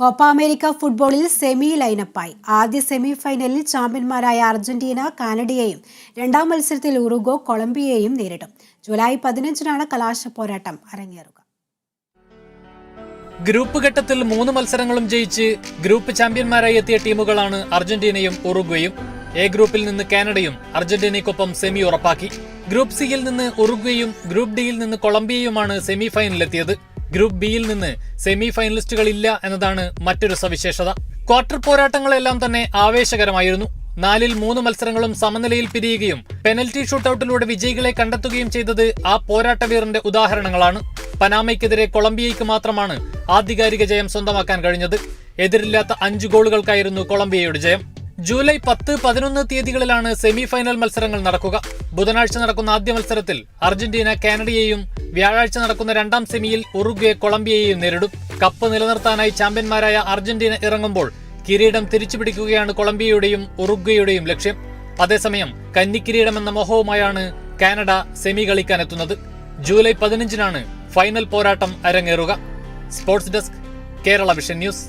Copa America ഫുട്ബോളിൽ semi ലൈനപ്പായി. ആദ്യ സെമി ഫൈനലിൽ ചാമ്പ്യന്മാരായ അർജന്റീന കാനഡയെയും രണ്ടാം മത്സരത്തിൽ ഉറുഗോ കൊളംബിയയെയും നേരിടും. ജൂലൈ പതിനഞ്ചിനാണ് കലാശ പോരാട്ടം അരങ്ങേറുക. ഗ്രൂപ്പ് ഘട്ടത്തിൽ മൂന്ന് മത്സരങ്ങളും ജയിച്ച് ഗ്രൂപ്പ് ചാമ്പ്യന്മാരായി എത്തിയ ടീമുകളാണ് അർജന്റീനയും ഉറുഗ്വയും. എ ഗ്രൂപ്പിൽ നിന്ന് കാനഡയും അർജന്റീനയ്ക്കൊപ്പം സെമി ഉറപ്പാക്കി. ഗ്രൂപ്പ് സിയിൽ നിന്ന് ഉറുഗ്വയും ഗ്രൂപ്പ് ഡിയിൽ നിന്ന് കൊളംബിയയുമാണ് സെമി ഫൈനലിലെത്തിയത് ഗ്രൂപ്പ് ബിയിൽ നിന്ന് സെമി ഫൈനലിസ്റ്റുകൾ ഇല്ല എന്നതാണ് മറ്റൊരു സവിശേഷത. ക്വാർട്ടർ പോരാട്ടങ്ങളെല്ലാം തന്നെ ആവേശകരമായിരുന്നു. നാലിൽ മൂന്ന് മത്സരങ്ങളും സമനിലയിൽ പിരിയുകയും പെനൽറ്റി ഷൂട്ടൌട്ടിലൂടെ വിജയികളെ കണ്ടെത്തുകയും ചെയ്തത് ആ പോരാട്ടവീറിന്റെ ഉദാഹരണങ്ങളാണ്. പനാമയ്ക്കെതിരെ കൊളംബിയയ്ക്ക് മാത്രമാണ് ആധികാരിക ജയം സ്വന്തമാക്കാൻ കഴിഞ്ഞത്. എതിരില്ലാത്ത അഞ്ച് ഗോളുകൾക്കായിരുന്നു കൊളംബിയയുടെ ജയം. ജൂലൈ പത്ത് പതിനൊന്ന് തീയതികളിലാണ് സെമി ഫൈനൽ മത്സരങ്ങൾ നടക്കുക. ബുധനാഴ്ച നടക്കുന്ന ആദ്യ മത്സരത്തിൽ അർജന്റീന കാനഡയെയും വ്യാഴാഴ്ച നടക്കുന്ന രണ്ടാം സെമിയിൽ ഉറുഗ്വെ കൊളംബിയയെയും നേരിടും. കപ്പ് നിലനിർത്താനായി ചാമ്പ്യന്മാരായ അർജന്റീന ഇറങ്ങുമ്പോൾ കിരീടം തിരിച്ചുപിടിക്കുകയാണ് കൊളംബിയയുടെയും ഉറുഗ്വയുടെയും ലക്ഷ്യം. അതേസമയം കന്നിക്കിരീടം എന്ന മോഹവുമായാണ് കാനഡ സെമി കളിക്കാനെത്തുന്നത് ജൂലൈ പതിനഞ്ചിനാണ് ഫൈനൽ പോരാട്ടം അരങ്ങേറുക. Sports desk Kerala vision news.